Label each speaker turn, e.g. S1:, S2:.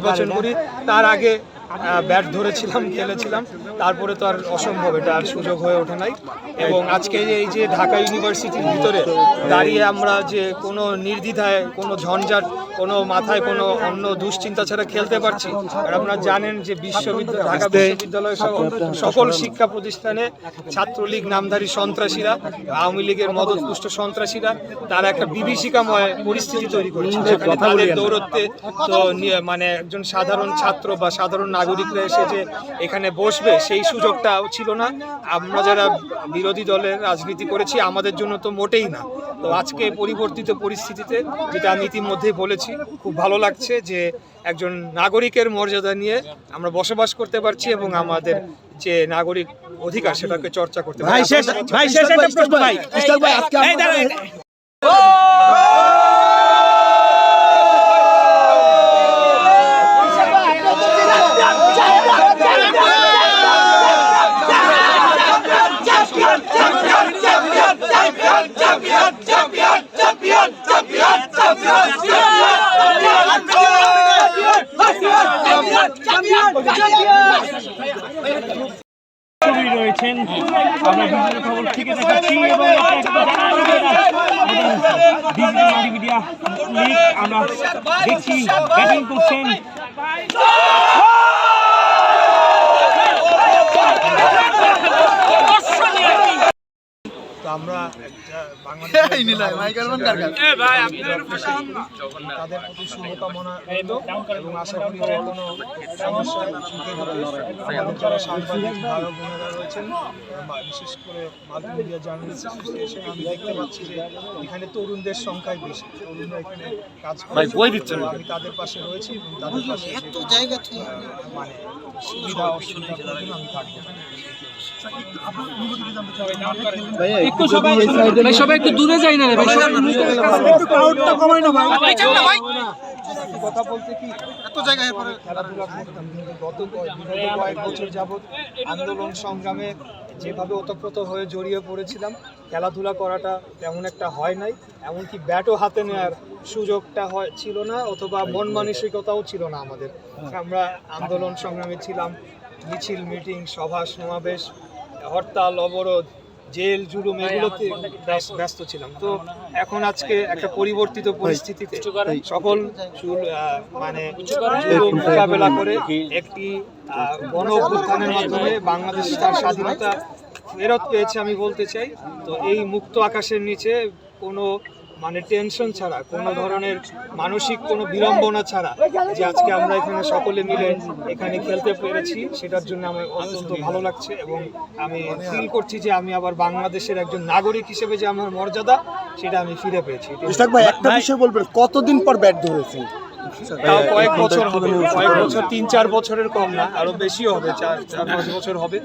S1: নির্বাচন করি তার আগে ব্যাট ধরেছিলাম খেলেছিলাম। তারপরে তো আর অসম্ভব এটা আর সুযোগ হয়ে ওঠে নাই। এবং আজকে এই যে ঢাকা ইউনিভার্সিটির ভিতরে দাঁড়িয়ে আমরা যে কোনো নির্দ্বিধায় কোনো ঝঞ্ঝাট কোনো মাথায় কোনো অন্য দুশ্চিন্তা ছাড়া খেলতে পারছি আর আপনারা জানেন যে বিশ্ববিদ্যালয় ঢাকা বিশ্ববিদ্যালয় সহ সকল শিক্ষা প্রতিষ্ঠানে ছাত্রলীগ নামধারী সন্ত্রাসীরা আওয়ামী লীগের মদতপুষ্ট সন্ত্রাসীরা তারা একটা বিভীষিকাময় পরিস্থিতি তৈরি করেছে। তাদের দৌরত্বে তো মানে একজন সাধারণ ছাত্র বা সাধারণ নাগরিকরা এসে যে এখানে বসবে সেই সুযোগটাও ছিল না। আমরা যারা বিরোধী দলের রাজনীতি করেছি আমাদের জন্য তো মোটেই না। তো আজকে পরিবর্তিত পরিস্থিতিতে যেটা আমি ইতিমধ্যেই বলেছি খুব ভালো লাগছে যে একজন নাগরিকের মর্যাদা নিয়ে আমরা বসবাস করতে পারছি এবং আমাদের যে নাগরিক অধিকার সেটাকে চর্চা করতে পারছি
S2: ভাই শেষ ভাই শেষ একটা প্রশ্ন ভাই
S3: ইশতাক ভাই আজকে
S2: এই রয়েছেন আমরা বিভিন্ন খবর থেকে দেখাচ্ছি এবং ডিজিটাল মাল্টিমিডিয়া লিগ আমরা দেখছি ব্যাটিং করছেন
S1: তো আমরা তাদের প্রতি শুভকামনা রইল এবং আশা করি যে কোনো সমস্যা আমাদের যারা সাংবাদিক ভাই বোনেরা রয়েছেন বা- বিশেষ করে মাল্টিমিডিয়া জার্নালিস্ট অ্যাসোসিয়েশন আমি দেখতে পাচ্ছি যে এখানে তরুণদের সংখ্যাই বেশি। তরুণরা এখানে কাজ করে। তো আমি তাদের পাশে রয়েছি এবং তাদের পাশে এত জায়গা মানে সুবিধা অসুবিধা আমি থাকব?
S2: একটু সবাই ভাই সবাই একটু দূরে যাই না রে ভাই সবাই
S3: একটু ক্রাউডটা কমাই না ভাই।
S1: কথা বলতে কি এত জায়গায় পরে খেলাধুলা করতাম কিন্তু গত কয়েক- বছর যাবৎ আন্দোলন সংগ্রামে যেভাবে ওতপ্রোত হয়ে জড়িয়ে পড়েছিলাম খেলাধুলা করাটা তেমন একটা হয় নাই এমনকি ব্যাটও হাতে নেওয়ার সুযোগটা হয় ছিল না অথবা মন মানসিকতাও ছিল না আমাদের। আমরা আন্দোলন সংগ্রামে ছিলাম মিছিল মিটিং সভা সমাবেশ হরতাল অবরোধ জেল জুলুম এগুলোতে ব্যস্ত ছিলাম। তো এখন আজকে একটা পরিবর্তিত পরিস্থিতিতে সকল মানে মোকাবেলা করে একটি গণ মাধ্যমে বাংলাদেশ তার স্বাধীনতা ফেরত পেয়েছে আমি বলতে চাই। তো এই মুক্ত আকাশের নিচে কোনো মানে টেনশন ছাড়া কোনো ধরনের মানসিক কোনো বিড়ম্বনা ছাড়া যে আজকে আমরা এখানে সকলে মিলে এখানে খেলতে পেরেছি সেটার জন্য আমার অত্যন্ত ভালো লাগছে এবং আমি ফিল করছি যে আমি আবার বাংলাদেশের একজন নাগরিক হিসেবে যে আমার মর্যাদা সেটা আমি ফিরে পেয়েছি।
S3: ভাই একটা বিষয় বলবেন কতদিন পর ব্যাট ধরেছেন?
S1: তাও কয়েক বছর হবে কয়েক বছর তিন চার বছরের কম না আরও বেশিও হবে চার চার পাঁচ বছর হবে